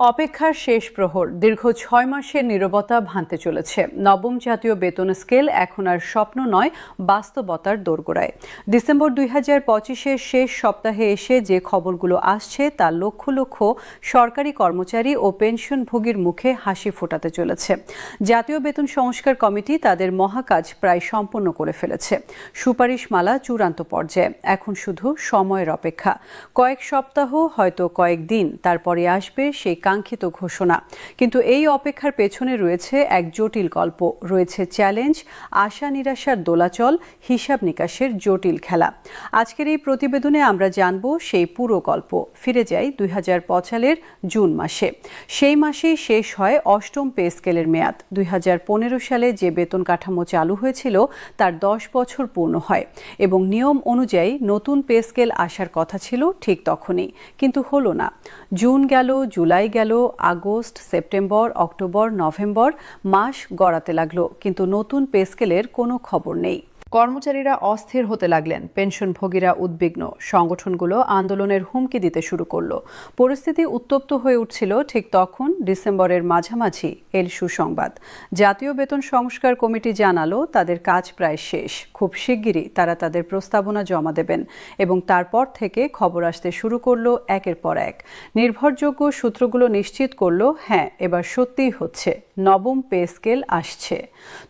অপেক্ষার শেষ প্রহর। দীর্ঘ ছয় মাসের নীরবতা ভাঙতে চলেছে। নবম জাতীয় বেতন স্কেল এখন আর স্বপ্ন নয়, বাস্তবতার দোরগোড়ায়। ডিসেম্বর দুই হাজার পঁচিশের শেষ সপ্তাহে এসে যে খবরগুলো আসছে তা লক্ষ লক্ষ সরকারি কর্মচারী ও পেনশনভোগীর মুখে হাসি ফোটাতে চলেছে। জাতীয় বেতন সংস্কার কমিটি তাদের মহাকাজ প্রায় সম্পন্ন করে ফেলেছে। সুপারিশমালা চূড়ান্ত পর্যায়ে। এখন শুধু সময়ের অপেক্ষা। কয়েক সপ্তাহ, হয়তো কয়েক দিন, তারপরে আসবে সেই কাঙ্ক্ষিত ঘোষণা। কিন্তু এই অপেক্ষার পেছনে রয়েছে এক জটিল গল্প। রয়েছে চ্যালেঞ্জ, আশা নিরাশার দোলাচল, হিসাব নিকাশের জটিল খেলা। আজকের এই প্রতিবেদনে আমরা জানব সেই পুরো গল্প। ফিরে যাই দুই হাজার জুন মাসে। সেই মাসেই শেষ হয় অষ্টম পে স্কেলের মেয়াদ। দুই হাজার পনেরো সালে যে বেতন কাঠামো চালু হয়েছিল, তার দশ বছর পূর্ণ হয় এবং নিয়ম অনুযায়ী নতুন পে স্কেল আসার কথা ছিল ঠিক তখনই। কিন্তু হলো না। জুন গেল, জুলাই গেল আগস্ট সেপ্টেম্বর অক্টোবর নভেম্বর মাস গড়াতে লাগল কিন্তু নতুন পেস্কেলের কোনো খবর নেই। কর্মচারীরা অস্থির হতে লাগলেন। পেনশনভোগীরা উদ্বিগ্ন। সংগঠনগুলো আন্দোলনের হুমকি দিতে শুরু করল। পরিস্থিতি উত্তপ্ত হয়ে উঠছিল ঠিক তখন ডিসেম্বরের মাঝামাঝি এল সুসংবাদ। জাতীয় বেতন সংস্কার কমিটি জানালো, তাদের কাজ প্রায় শেষ। খুব শিগগিরই তারা তাদের প্রস্তাবনা জমা দেবেন এবং তারপর থেকে খবর আসতে শুরু করল একের পর এক। নির্ভরযোগ্য সূত্রগুলো নিশ্চিত করল হ্যাঁ এবার সত্যিই হচ্ছে, নবম পে স্কেল আসছে।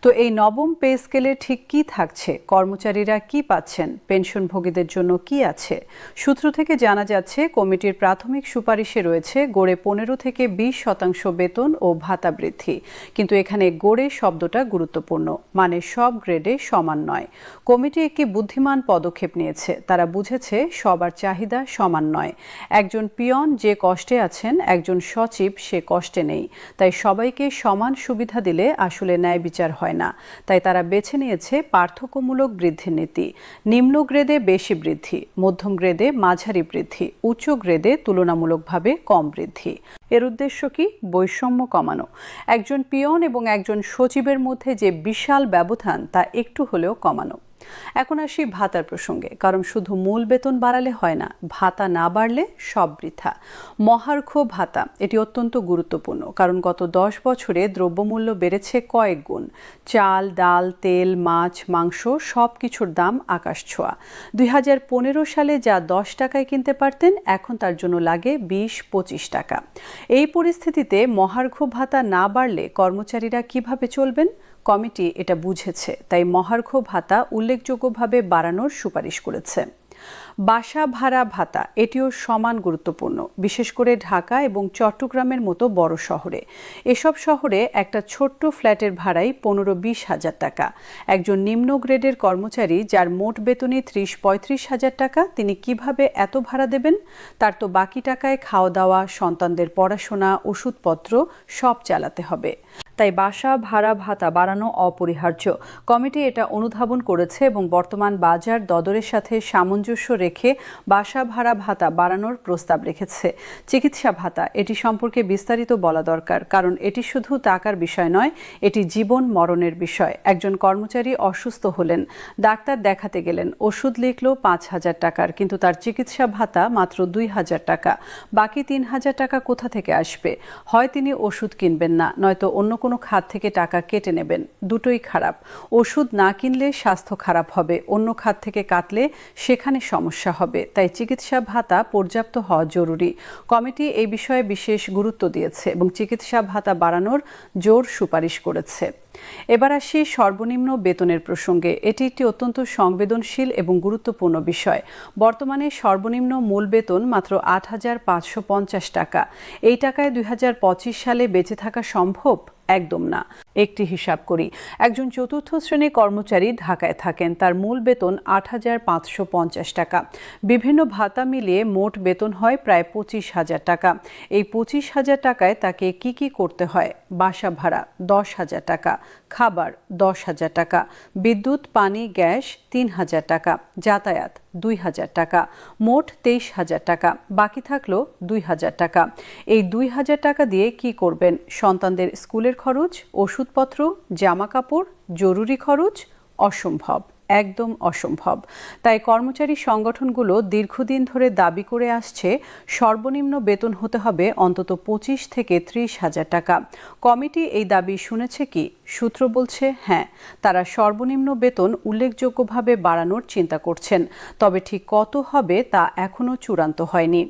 তো এই নবম পে স্কেলে ঠিক কি থাকছে? কর্মচারীরা কি পাচ্ছেন, পেনশনভোগীদের জন্য কি আছে? সূত্র থেকে জানা যাচ্ছে, কমিটির প্রাথমিক সুপারিশে রয়েছে গড়ে পনেরো থেকে বিশ শতাংশ বেতন ও ভাতা বৃদ্ধি। কিন্তু এখানে গড়ে শব্দটা গুরুত্বপূর্ণ মানে সব গ্রেডে সমান নয়। কমিটি একটি বুদ্ধিমান পদক্ষেপ নিয়েছে, তারা বুঝেছে সবার চাহিদা সমান নয়। একজন পিয়ন যে কষ্টে আছেন, একজন সচিব সে কষ্টে নেই। তাই সবাইকে সমান সুবিধা দিলে আসলে ন্যায় বিচার হয় না। তাই তারা বেছে নিয়েছে পার্থক্যমূলক বৃদ্ধির নীতি। নিম্ন গ্রেডে বেশি বৃদ্ধি, মধ্যম গ্রেডে মাঝারি বৃদ্ধি, উচ্চ গ্রেডে তুলনামূলকভাবে কম বৃদ্ধি। এর উদ্দেশ্য কি? বৈষম্য কমানো। একজন পিয়ন এবং একজন সচিবের মধ্যে যে বিশাল ব্যবধান তা একটু হলেও কমানো। এখন আসি ভাতার প্রসঙ্গে। কারণ শুধু মূল বেতন বাড়ালে হয় না, ভাতা না বাড়লে সব বৃথা। মহার্ঘ ভাতা, এটি অত্যন্ত গুরুত্বপূর্ণ। কারণ গত দশ বছরে দ্রব্যমূল্য বেড়েছে কয়েক গুণ। চাল, ডাল, তেল, মাছ, মাংস সব কিছুর দাম আকাশ ছোঁয়া। দুই হাজার পনেরো সালে যা দশ টাকায় কিনতে পারতেন, এখন তার জন্য লাগে বিশ, পঁচিশ টাকা। এই পরিস্থিতিতে মহার্ঘ ভাতা না বাড়লে কর্মচারীরা কীভাবে চলবেন? কমিটি এটা বুঝেছে, তাই মহার্ঘ ভাতা উল্লেখযোগ্যভাবে বাড়ানোর সুপারিশ করেছে। বাসা ভাড়া ভাতা, এটিও সমান গুরুত্বপূর্ণ, বিশেষ করে ঢাকা এবং চট্টগ্রামের মতো বড় শহরে। এসব শহরে একটা ছোট্ট ফ্ল্যাটের ভাড়াই পনেরো বিশ হাজার টাকা। একজন নিম্ন গ্রেডের কর্মচারী যার মোট বেতনই ত্রিশ পঁয়ত্রিশ হাজার টাকা, তিনি কীভাবে এত ভাড়া দেবেন? তার তো বাকি টাকায় খাওয়া দাওয়া, সন্তানদের পড়াশোনা, ওষুধপত্র সব চালাতে হবে। তাই বাসা, ভাড়া, ভাতা বাড়ানো অপরিহার্য। কমিটি এটা অনুধাবন করেছে এবং বর্তমান বাজার দদরের সাথে সামঞ্জস্য রেখে বাসা, ভাড়া, ভাতা বাড়ানোর প্রস্তাব রেখেছে। চিকিৎসা, ভাতা, এটি সম্পর্কে বিস্তারিত বলা দরকার, কারণ এটি শুধু টাকার বিষয় নয়, এটি জীবন মরণের বিষয়। একজন কর্মচারী অসুস্থ হলেন, ডাক্তার দেখাতে গেলেন, ওষুধ লিখলো পাঁচ হাজার টাকার, কিন্তু তার চিকিৎসা, ভাতা মাত্র দুই হাজার টাকা, বাকি তিন হাজার টাকা কোথা থেকে আসবে? হয় তিনি ওষুধ কিনবেন না, নয়তো অন্য কোনো খাত থেকে টাকা কেটে নেবেন। দুটোই খারাপ। ওষুধ না কিনলে স্বাস্থ্য খারাপ হবে। অন্য খাত থেকে কাটলে সেখানে সমস্যা হবে। তাই চিকিৎসা ভাতা পর্যাপ্ত হওয়া জরুরি। কমিটি এই বিষয়ে বিশেষ গুরুত্ব দিয়েছে এবং চিকিৎসা ভাতা বাড়ানোর জোর সুপারিশ করেছে। এবার আসি সর্বনিম্ন বেতনের প্রসঙ্গে। এটি একটি অত্যন্ত সংবেদনশীল এবং গুরুত্বপূর্ণ বিষয়। বর্তমানে সর্বনিম্ন মূল বেতন মাত্র আট হাজার পাঁচশো পঞ্চাশ টাকা। এই টাকায় দুই হাজার পঁচিশ সালে বেঁচে থাকা সম্ভব? একদম না। একটি হিসাব করি। একজন চতুর্থ শ্রেণির কর্মচারী ঢাকায় থাকেন। তার মূল বেতন আট হাজার পাঁচশো পঞ্চাশ টাকা। বিভিন্ন ভাতা মিলিয়ে মোট বেতন হয় প্রায় পঁচিশ হাজার টাকা। এই পঁচিশ হাজার টাকায় তাকে কি কি করতে হয়? বাসা ভাড়া দশ হাজার টাকা। খাবার দশ হাজার টাকা। বিদ্যুৎ, পানি, গ্যাস তিন হাজার টাকা। যাতায়াত দুই হাজার টাকা। মোট তেইশ হাজার টাকা। বাকি থাকল দুই হাজার টাকা। এই দুই হাজার টাকা দিয়ে কি করবেন? সন্তানদের স্কুলের খরচ, ওষুধপত্র জামা কাপড় জরুরি খরচ, অসম্ভব, একদম অসম্ভব। তাই কর্মচারী সংগঠনগুলো দীর্ঘদিন ধরে দাবি করে আসছে, সর্বনিম্ন বেতন হতে হবে অন্তত পঁচিশ থেকে ত্রিশ হাজার টাকা। কমিটি এই দাবি শুনেছে কি? সূত্র বলছে হ্যাঁ তারা সর্বনিম্ন বেতন উল্লেখযোগ্যভাবে বাড়ানোর চিন্তা করছেন। তবে ঠিক কত হবে তা এখনও চূড়ান্ত হয়নি।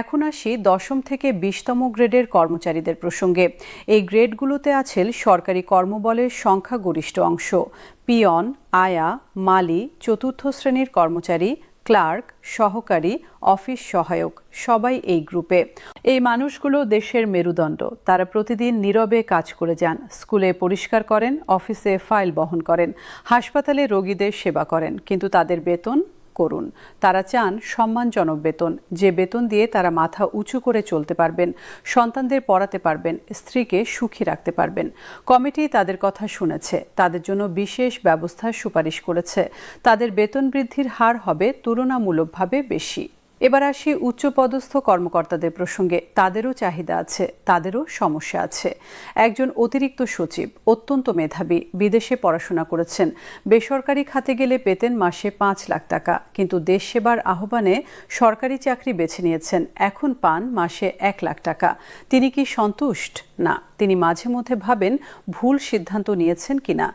এখন আসি দশম থেকে বিশতম গ্রেডের কর্মচারীদের প্রসঙ্গে। এই গ্রেডগুলোতে আছেন সরকারি কর্মবলের সংখ্যাগরিষ্ঠ অংশ। পিয়ন, আয়া, মালি, চতুর্থ শ্রেণির কর্মচারী ক্লার্ক, সহকারী, অফিস সহায়ক, সবাই এই গ্রুপে। এই মানুষগুলো দেশের মেরুদণ্ড। তারা প্রতিদিন নীরবে কাজ করে যান, স্কুলে পরিষ্কার করেন, অফিসে ফাইল বহন করেন, হাসপাতালে রোগীদের সেবা করেন, কিন্তু তাদের বেতন করুন। তারা চান সম্মানজনক বেতন। যে বেতন দিয়ে তারা মাথা উঁচু করে চলতে পারবেন, সন্তানদের পড়াতে পারবেন, স্ত্রীকে সুখী রাখতে পারবেন। কমিটি তাদের কথা শুনেছে। তাদের জন্য বিশেষ ব্যবস্থার সুপারিশ করেছে। তাদের বেতন বৃদ্ধির হার হবে তুলনামূলকভাবে বেশি। এবার আসি উচ্চপদস্থ কর্মকর্তাদের প্রসঙ্গে। তাদেরও চাহিদা আছে, তাদেরও সমস্যা আছে। একজন অতিরিক্ত সচিব, অত্যন্ত মেধাবী, বিদেশে পড়াশোনা করেছেন। বেসরকারি খাতে গেলে পেতেন মাসে পাঁচ লাখ টাকা, কিন্তু দেশ সেবার আহ্বানে সরকারি চাকরি বেছে নিয়েছেন, এখন পান মাসে এক লাখ টাকা। তিনি কি সন্তুষ্ট? না। তিনি মাঝে মধ্যে ভাবেন ভুল সিদ্ধান্ত নিয়েছেন কিনা।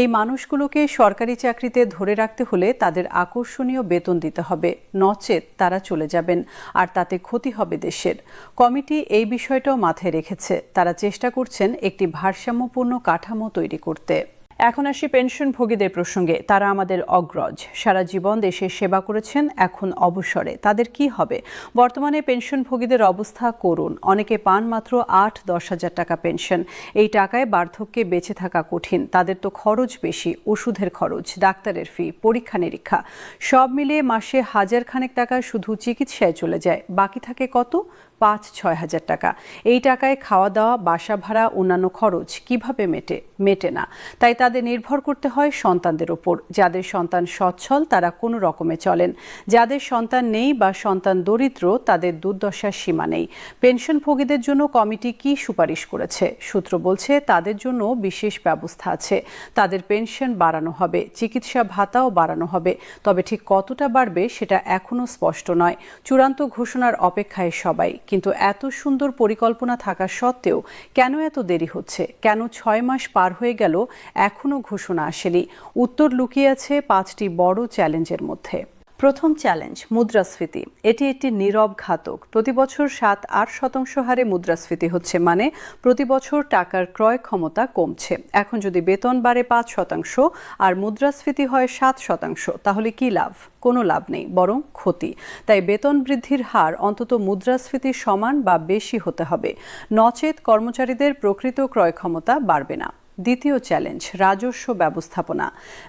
এই মানুষগুলোকে সরকারি চাকরিতে ধরে রাখতে হলে তাদের আকর্ষণীয় বেতন দিতে হবে। নচেত তারা চলে যাবেন, আর তাতে ক্ষতি হবে দেশের। কমিটি এই বিষয়টাও মাথায় রেখেছে। তারা চেষ্টা করছেন একটি ভারসাম্যপূর্ণ কাঠামো তৈরি করতে। এখন আসি পেনশনভোগীদের প্রসঙ্গে। তারা আমাদের অগ্রজ। সারা জীবন দেশের সেবা করেছেন, এখন অবসরে। তাদের কি হবে? বর্তমানে পেনশনভোগীদের অবস্থা করুন। অনেকে পান মাত্র আট, দশ হাজার টাকা পেনশন। এই টাকায় বার্ধক্যে বেঁচে থাকা কঠিন। তাদের তো খরচ বেশি, ওষুধের খরচ, ডাক্তারের ফি, পরীক্ষা নিরীক্ষা। সব মিলিয়ে মাসে হাজার খানেক টাকা শুধু চিকিৎসায় চলে যায়। বাকি থাকে কত? পাঁচ, ছয় হাজার টাকা। এই টাকায় খাওয়া দাওয়া বাসা ভাড়া অন্যান্য খরচ কীভাবে মেটে মেটে না? তাই তাদের নির্ভর করতে হয় সন্তানদের ওপর। যাদের সন্তান সচ্ছল, তারা কোনো রকমে চলেন। যাদের সন্তান নেই বা সন্তান দরিদ্র, তাদের দুর্দশার সীমা নেই। পেনশনভোগীদের জন্য কমিটি কি সুপারিশ করেছে? সূত্র বলছে, তাদের জন্য বিশেষ ব্যবস্থা আছে। তাদের পেনশন বাড়ানো হবে, চিকিৎসা ভাতাও বাড়ানো হবে। তবে ঠিক কতটা বাড়বে, সেটা এখনও স্পষ্ট নয়। চূড়ান্ত ঘোষণার অপেক্ষায় সবাই। কিন্তু এত সুন্দর পরিকল্পনা থাকা সত্ত্বেও কেন এত দেরি হচ্ছে? কেন ছয় মাস পার হয়ে গেল? এখনও ঘোষণা আসেনি। উত্তর লুকিয়ে আছে পাঁচটি বড় চ্যালেঞ্জের মধ্যে। প্রথম চ্যালেঞ্জ, মুদ্রাস্ফীতি। এটি একটি নীরব ঘাতক। প্রতি বছর সাত আট শতাংশ হারে মুদ্রাস্ফীতি হচ্ছে মানে প্রতি বছর টাকার ক্রয় ক্ষমতা কমছে। এখন যদি বেতন বাড়ে পাঁচ শতাংশ আর মুদ্রাস্ফীতি হয় সাত শতাংশ, তাহলে কি লাভ? কোনো লাভ নেই, বরং ক্ষতি। তাই বেতন বৃদ্ধির হার অন্তত মুদ্রাস্ফীতি সমান বা বেশি হতে হবে। নচেত কর্মচারীদের প্রকৃত ক্রয় ক্ষমতা বাড়বে না। দ্বিতীয় চ্যালেঞ্জ, রাজস্ব ব্যবস্থাপনা।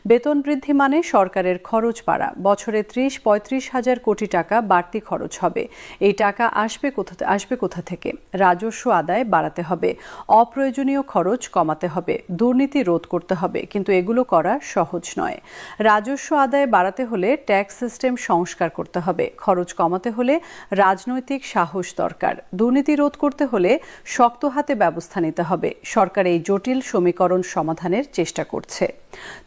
বেতন বৃদ্ধি মানে সরকারের খরচ বাড়া। বছরে ত্রিশ, পঁয়ত্রিশ হাজার কোটি টাকা বাড়তি খরচ হবে। এই টাকা আসবে কোথা আসবে কোথা থেকে? রাজস্ব আদায় বাড়াতে হবে। অপ্রয়োজনীয় খরচ কমাতে হবে। দুর্নীতি রোধ করতে হবে। কিন্তু এগুলো করা সহজ নয়। রাজস্ব আদায় বাড়াতে হলে ট্যাক্স সিস্টেম সংস্কার করতে হবে। খরচ কমাতে হলে রাজনৈতিক সাহস দরকার। দুর্নীতি রোধ করতে হলে শক্ত হাতে ব্যবস্থা নিতে হবে। সরকার এই জটিল সমীকরণ সমাধানের চেষ্টা করছে।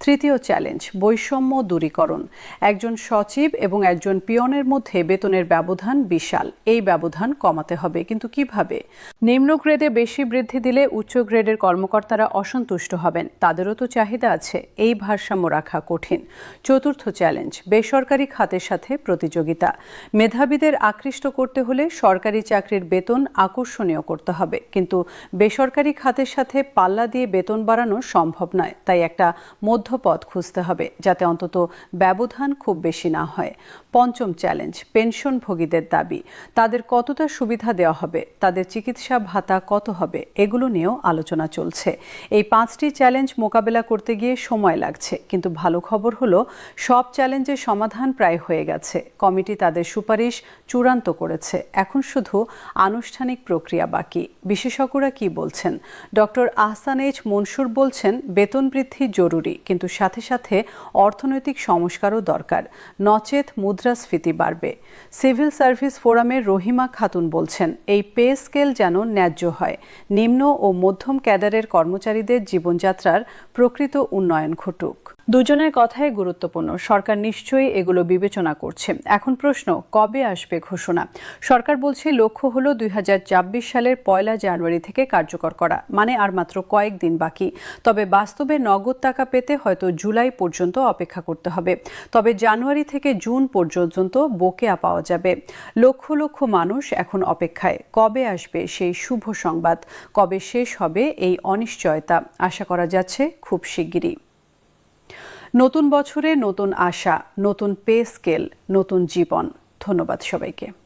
তৃতীয় চ্যালেঞ্জ, বৈষম্য দূরীকরণ। একজন সচিব এবং একজন পিয়নের মধ্যে বেতনের ব্যবধান বিশাল। এই ব্যবধান কমাতে হবে। কিন্তু কীভাবে? নিম্ন গ্রেডে বেশি বৃদ্ধি দিলে উচ্চ গ্রেডের কর্মকর্তারা অসন্তুষ্ট হবেন। তাদেরও তো চাহিদা আছে। এই ভারসাম্য রাখা কঠিন। চতুর্থ চ্যালেঞ্জ, বেসরকারি খাতের সাথে প্রতিযোগিতা। মেধাবীদের আকৃষ্ট করতে হলে সরকারি চাকরির বেতন আকর্ষণীয় করতে হবে। কিন্তু বেসরকারি খাতের সাথে পাল্লা দিয়ে বেতন বাড়ানো সম্ভব নয়। তাই একটা মধ্যপথ খুঁজতে হবে যাতে অন্তত ব্যবধান খুব বেশি না হয়। পঞ্চম চ্যালেঞ্জ, পেনশনভোগীদের দাবি। তাদের কতটা সুবিধা দেওয়া হবে? তাদের চিকিৎসা ভাতা কত হবে? এগুলো নিয়েও আলোচনা চলছে। এই পাঁচটি চ্যালেঞ্জ মোকাবেলা করতে গিয়ে সময় লাগছে। কিন্তু ভালো খবর হলো, সব চ্যালেঞ্জের সমাধান প্রায় হয়ে গেছে। কমিটি তাদের সুপারিশ চূড়ান্ত করেছে। এখন শুধু আনুষ্ঠানিক প্রক্রিয়া বাকি। বিশেষজ্ঞরা কি বলছেন? ডক্টর আহসান এইচ মনসুর বলছেন, বেতন বৃদ্ধি কিন্তু সাথে সাথে অর্থনৈতিক সংস্কারও দরকার। নচেত মুদ্রাস্ফীতি বাড়বে। সিভিল সার্ভিস ফোরামের রহিমা খাতুন বলছেন, এই পে স্কেল যেন ন্যায্য হয়। নিম্ন ও মধ্যম ক্যাডারের কর্মচারীদের জীবনযাত্রার প্রকৃত উন্নয়ন ঘটুক। দুজনের কথাই গুরুত্বপূর্ণ। সরকার নিশ্চয়ই এগুলো বিবেচনা করছে। এখন প্রশ্ন, কবে আসবে ঘোষণা? সরকার বলছে লক্ষ্য হলো দুই সালের পয়লা জানুয়ারি থেকে কার্যকর করা মানে আর মাত্র কয়েকদিন বাকি। তবে বাস্তবে নগদ টাকা পেতে হয়তো জুলাই পর্যন্ত অপেক্ষা করতে হবে। তবে জানুয়ারি থেকে জুন পর্যন্ত বকেয়া পাওয়া যাবে। লক্ষ লক্ষ মানুষ এখন অপেক্ষায়। কবে আসবে সেই শুভ সংবাদ? কবে শেষ হবে এই অনিশ্চয়তা? আশা করা যাচ্ছে খুব শিগগিরই। নতুন বছরে নতুন আশা নতুন পে স্কেল নতুন জীবন। ধন্যবাদ সবাইকে।